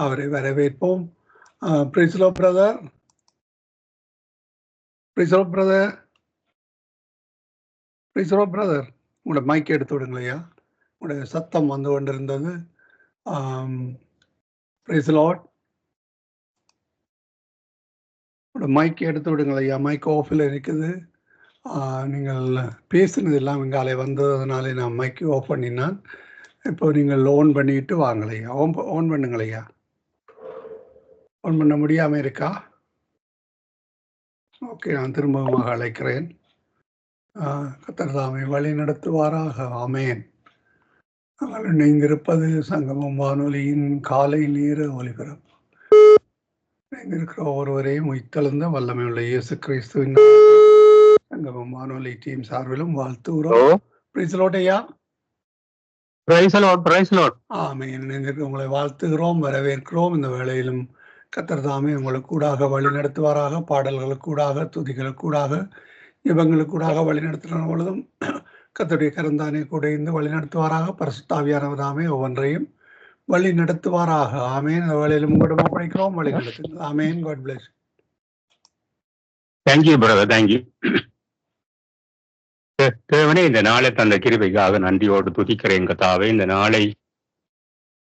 அவரை வரவேற்போம். பிரிசலோ பிரதர் பிரிசலோ பிரதர் பிரிசலோ பிரதர் உங்களோட மைக் எடுத்து விடுங்களையா? உங்களுடைய சத்தம் வந்து கொண்டிருந்தது. பிரிசலாட் உங்களோட மைக் எடுத்து விடுங்களையா? மைக் ஆஃபில் இருக்குது. நீங்கள் பேசுனது எல்லாம் இங்காலே வந்ததுனாலே நான் மைக் ஆஃப் பண்ணினான். இப்போ நீங்கள் ஓன் பண்ணிட்டு வாங்கலையா ஓன் ஓன் பண்ணுங்களையா? ஓன் பண்ண முடியாமல் இருக்கா? ஓகே நான் திரும்பமாக அழைக்கிறேன். கத்தர்தாமை வழி நடத்துவாராக. ஆமேன். நாங்கள் இணைந்திருப்பது சங்கமம் வானொலியின் காலை நேர ஒலிபரப்பு. இணைந்திருக்கிற ஒருவரையும் உயிர்த்தெழுந்த வல்லமையுள்ள இயேசு கிறிஸ்துவின் சங்கமம் வானொலி டீம் சார்பிலும் வாழ்த்துகிறோம். பிரிசலோட்டையா praise Lord praise Lord amen இணைந்திருக்க உங்களை வாழ்த்துகிறோம் வரவேற்கிறோம். இந்த வேளையிலும் கத்தர்தாமே உங்களுக்கு கூடாக வழி நடத்துவாராக பாடல்களுக்கூடாக துதிகளுக்கூடாக துதிகளுக்கு கூடாக கூடாக வழி நடத்துகிற பொழுதும் கத்தருடைய கரந்தானே கூட இருந்து வழி நடத்துவாராக. பரசுத்தாவியானவதாமே ஒவ்வொன்றையும் வழி நடத்துவாராக. ஆமேன். இந்த வேலையிலும் உங்களிடம் ஒப்படைக்கிறோம் வழி நடத்துங்க amen. God bless thank you brother thank you தேவனே இந்த நாளை தந்த கிருபைக்காக நன்றியோடு துதிக்கிறேன் கத்தாவே. இந்த நாளை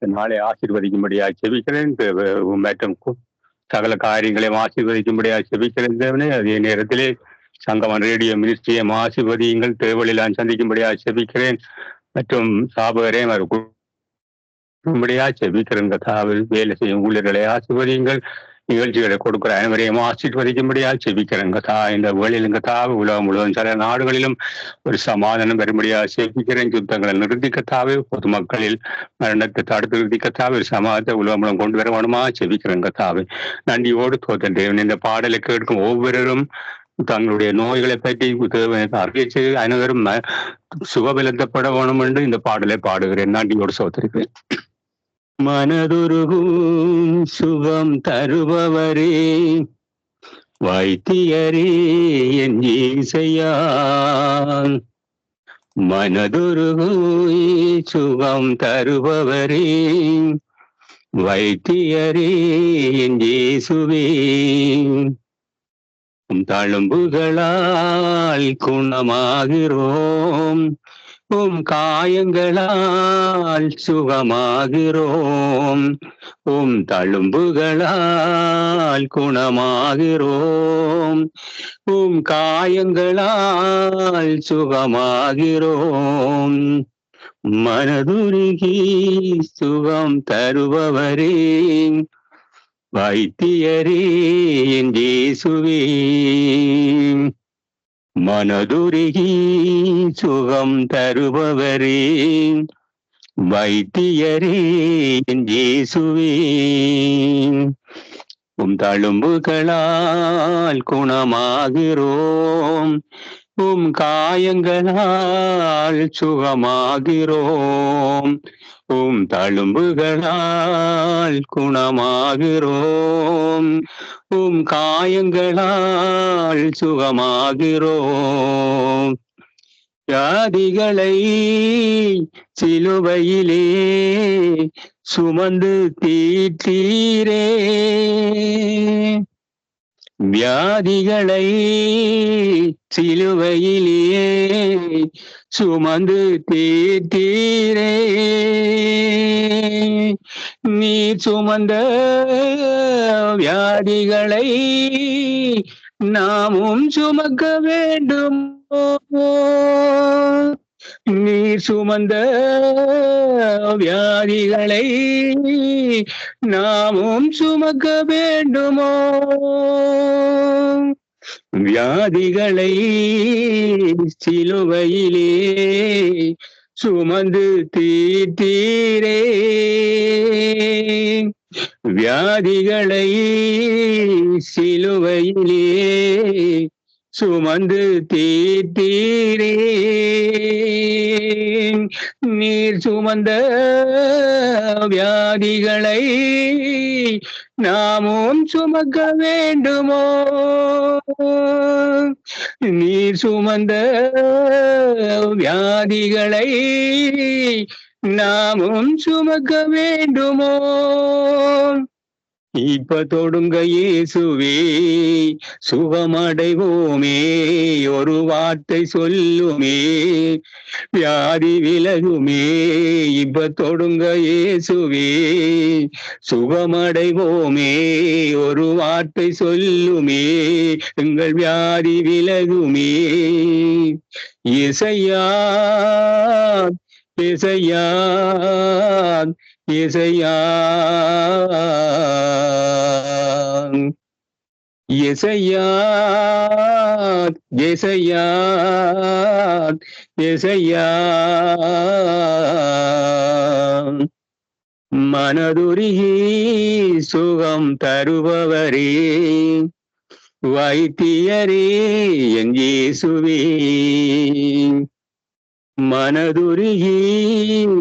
நாளை ஆசீர்வதிக்கும்படியாக செபிக்கிறேன். மற்றும் சகல காரியங்களையும் ஆசீர்வதிக்கும்படியாக செபிக்கிறேன் தேவனே. அதே நேரத்திலே சங்கமன் ரேடியோ மினிஸ்ட்ரியும் ஆசீர்வதியுங்கள். தேவலில் சந்திக்கும்படியாக செபிக்கிறேன். மற்றும் சாபகரையும் அவர் கும்படியாக செபிக்கிறேன். கத்தாவில் வேலை செய்யும் ஊழியர்களை ஆசீர்வதியுங்கள். நிகழ்ச்சிகளை கொடுக்கிற அனைவரையும் ஆசீர்வதிக்கும்படியாக செபிக்கிறேன் கதா இந்த வேளையிலும் கதா உலகம் முழுவதும் சில நாடுகளிலும் ஒரு சமாதானம் வரும்படியாக செபிக்கிறேன். யுத்தங்களை நிறுத்தி கத்தாவே பொதுமக்களில் மரணத்தை தடுத்து நிறுத்தி கத்தாவே ஒரு சமாதத்தை உலகம் முழுவதும் கொண்டு வர வேணுமா செபிக்கிறேன் கத்தாவே. நன்றியோடு தோத்தன் தேவன் இந்த பாடலை கேட்கும் ஒவ்வொருவரும் தங்களுடைய நோய்களை பற்றி அறிவிச்சு அனைவரும் ம- சுகபலத்தப்பட வேணும் என்று இந்த பாடலை பாடுகிறேன். நன்றியோடு சோதரிக்கிறேன் மனதுருகும் சுகம் தருபவரே வைத்தியரே என் ஈசையா. மனதுருகும் சுகம் தருபவரே வைத்தியரே என் இயேசுவே தழும்புகளால் குணமாகிறோம் உம் காயங்களால் சுகமாகிறோம். உம் தழும்புகளால் குணமாகிறோம். உம் காயங்களால் சுகமாகிறோம். மனதுருகி சுகம் தருபவரே வைத்தியரே என் இயேசுவே. மனதுருகி சுகம் தருபவரே வைத்தியரே என் உம் தழும்புகளால் குணமாகிறோம். உம் காயங்களால் சுகமாகிறோம். உம் தழும்புகளால் குணமாகிறோம். உம் காயங்களால் சுகமாகிறோம். வியாதிகளை சிலுவையிலே சுமந்து தீட்டீரே வியாதிகளை சிலுவையிலேயே சுமந்து தீர்த்தீரே. நீ சுமந்த வியாதிகளை நாமும் சுமக்க வேண்டும். நீர் சுமந்த வியாதிகளை நாமும் சுமக்க வேண்டுமோ? வியாதிகளை சிலுவையிலே சுமந்து தீர்த்தீரே. வியாதிகளை சிலுவையிலே சுமந்து தீர்த்தீரே நீர் சுமந்த வியாதிகளை நாமும் சுமக்க வேண்டுமோ? நீர் சுமந்த வியாதிகளை நாமும் சுமக்க வேண்டுமோ? இப்ப தொடுங்க இயேசுவே சுகமடைவோமே ஒரு வார்த்தை சொல்லுமே வியாதி விலகுமே இப்ப தொடுங்க இயேசுவே சுகமடைவோமே ஒரு வார்த்தை சொல்லுமே எங்கள் வியாதி விலகுமே. இசையா இசையா இசையா இசையா இசையா இசையா மனதுருகி சுகம் தருபவரே வைத்தியரே என் இயேசுவே. மனதுருகி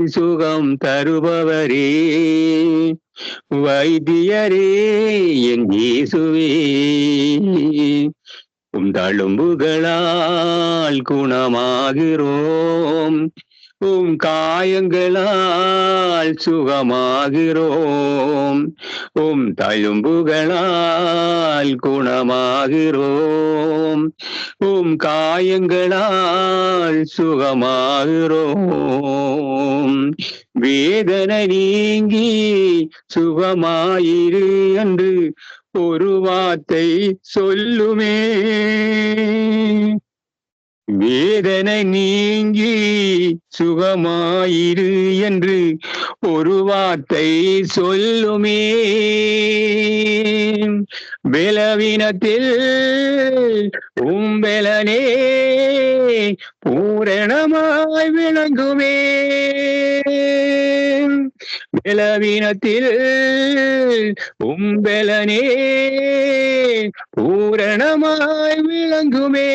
சுகம் தருபவரே வைத்தியரே என் இயேசுவே. உம் தழும்புகளால் குணமாகிறோம். உம் காயங்களால் சுகமாகிறோம். உம் தழும்புகளால் குணமாகிறோம். உம் காயங்களால் சுகமாகிறோம். வேதனை நீங்கி சுகமாயிரு என்று ஒரு வார்த்தை சொல்லுமே. வேதனை நீங்கி சுகமாயிரு என்று ஒரு வார்த்தை சொல்லுமே. பலவீனத்தில் உம்பெலனே பூரணமாய் விளங்குமே. பலவீனத்தில் உம்பெலனே பூரணமாய் விளங்குமே.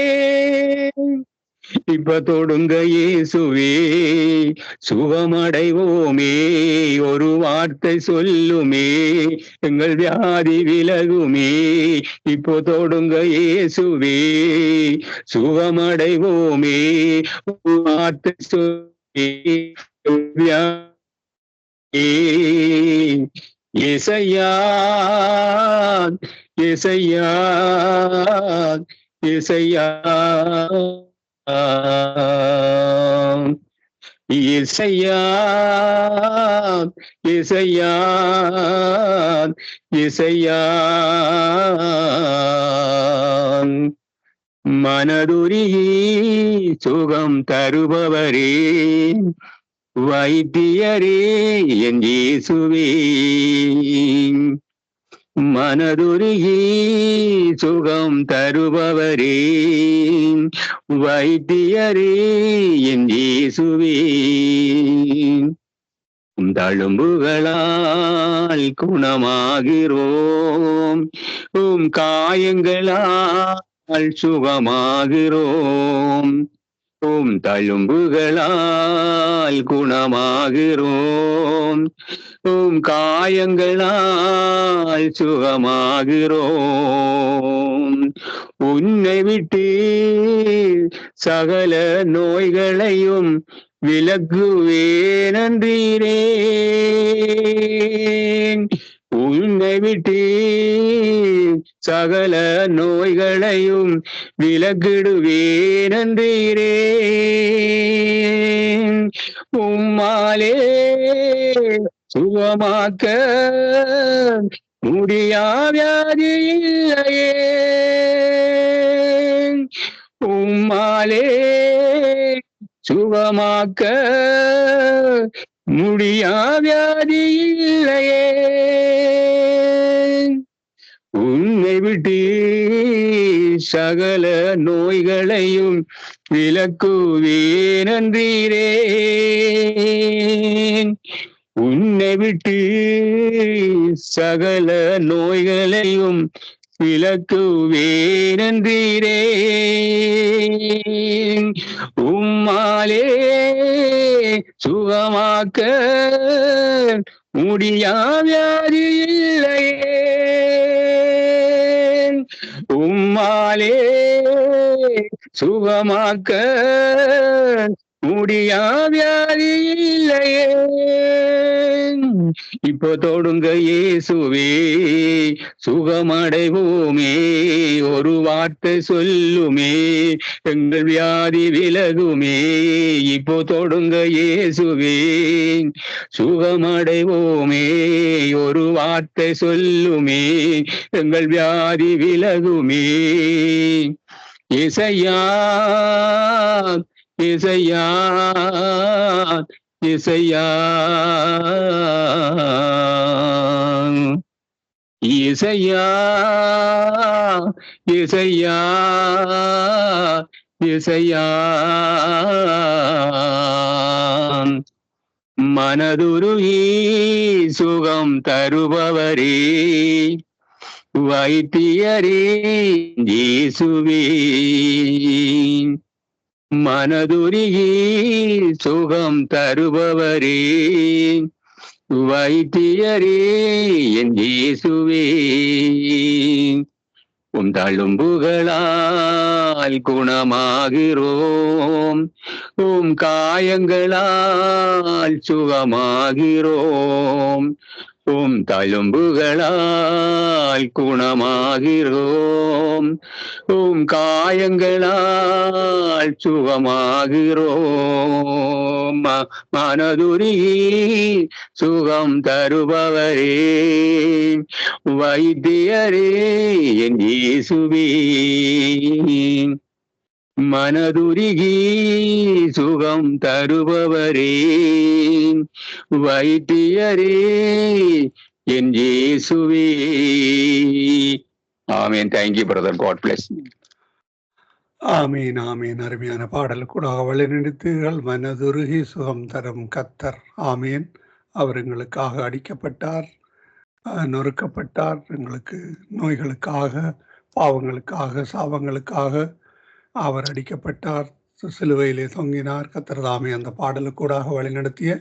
இப்ப தொடுங்க இயேசுவே சுகமடைவோமே ஒரு வார்த்தை சொல்லுமே எங்கள் வியாதி விலகுமே. இப்போ தொடுங்க இயேசுவே சுகமடைவோமே ஒரு வார்த்தை சொல்லுமே இசையா இசையா இசையா இசையா இசையா இசையா மனதுருகி சுகம் தருபவரே. வைத்தியரே என் இயேசுவே. மனதுருகி சுகம் தருபவரே. வைத்தியரே என் இயேசுவே. தழும்புகளால் குணமாகிறோம். உம் காயங்களால் சுகமாகிறோம். உம் தழும்புகளால் குணமாகிறோம். உம் காயங்களால் சுகமாகிறோம். உன்னை விட்டு சகல நோய்களையும் விலக்குவேன் நன்றீரே உன்னை விட்டு சகல நோய்களையும் விலகிடுவேன் நன்றீரே உம்மாலே சுகமாக்க முடியாவியாதி இல்லையே உம்மாலே சுகமாக்க முடியாவியாதி இல்லையே. உன்னை விட்டு சகல நோய்களையும் விலக்குவேன் நன்றீரே உன்னை விட்டு சகல நோய்களையும் விளக்குவே நன்றீரே உம்மாலே சுகமாக்க முடியாவியாதி இல்லையே உம்மாலே சுகமாக்க முடியாவியாதி இல்லையே இப்போ தொடுங்க இயேசுவே சுகமடைவோமே ஒரு வார்த்தை சொல்லுமே எங்கள் வியாதி விலகுமே இப்போ தொடுங்க இயேசுவே சுகமடைவோமே ஒரு வார்த்தை சொல்லுமே எங்கள் வியாதி விலகுமே. இசையா இசையா இசையா இசையா இசையா இசையா. மனதுருகி சுகம் தருபவரே வைத்தியரே இயேசுவே. மனதுருகி சுகம் தருபவரே. வைத்தியரே என் இயேசுவே. உம் தழும்புகளால் குணமாகிறோம். உம் காயங்களால் சுகமாகிறோம். உம் தழும்புகளால் குணமாகிறோம். உம் காயங்களால் சுகமாகிறோம். மனதுருகி சுகம் தருபவரே. வைத்தியரே என் இயேசுவே. மனதுருகி சுகம் தருபவரே. வைத்தியரே என் ஜேசுவே ஆமீன். தேங்க்யூ பிரதர் காட் பிளஸ் ஆமீன் ஆமீன். அருமையான பாடல் கூட அவளை நினைத்தீர்கள் மனதுருகி சுகம் தரும் கத்தர். ஆமீன். அவர் எங்களுக்காக அடிக்கப்பட்டார் நொறுக்கப்பட்டார். எங்களுக்கு நோய்களுக்காக பாவங்களுக்காக சாபங்களுக்காக அவர் அடிக்கப்பட்டார் சிலுவையிலே தொங்கினார் கத்தரதாமை அந்த பாடலுக்கூடாக வழிநடத்திய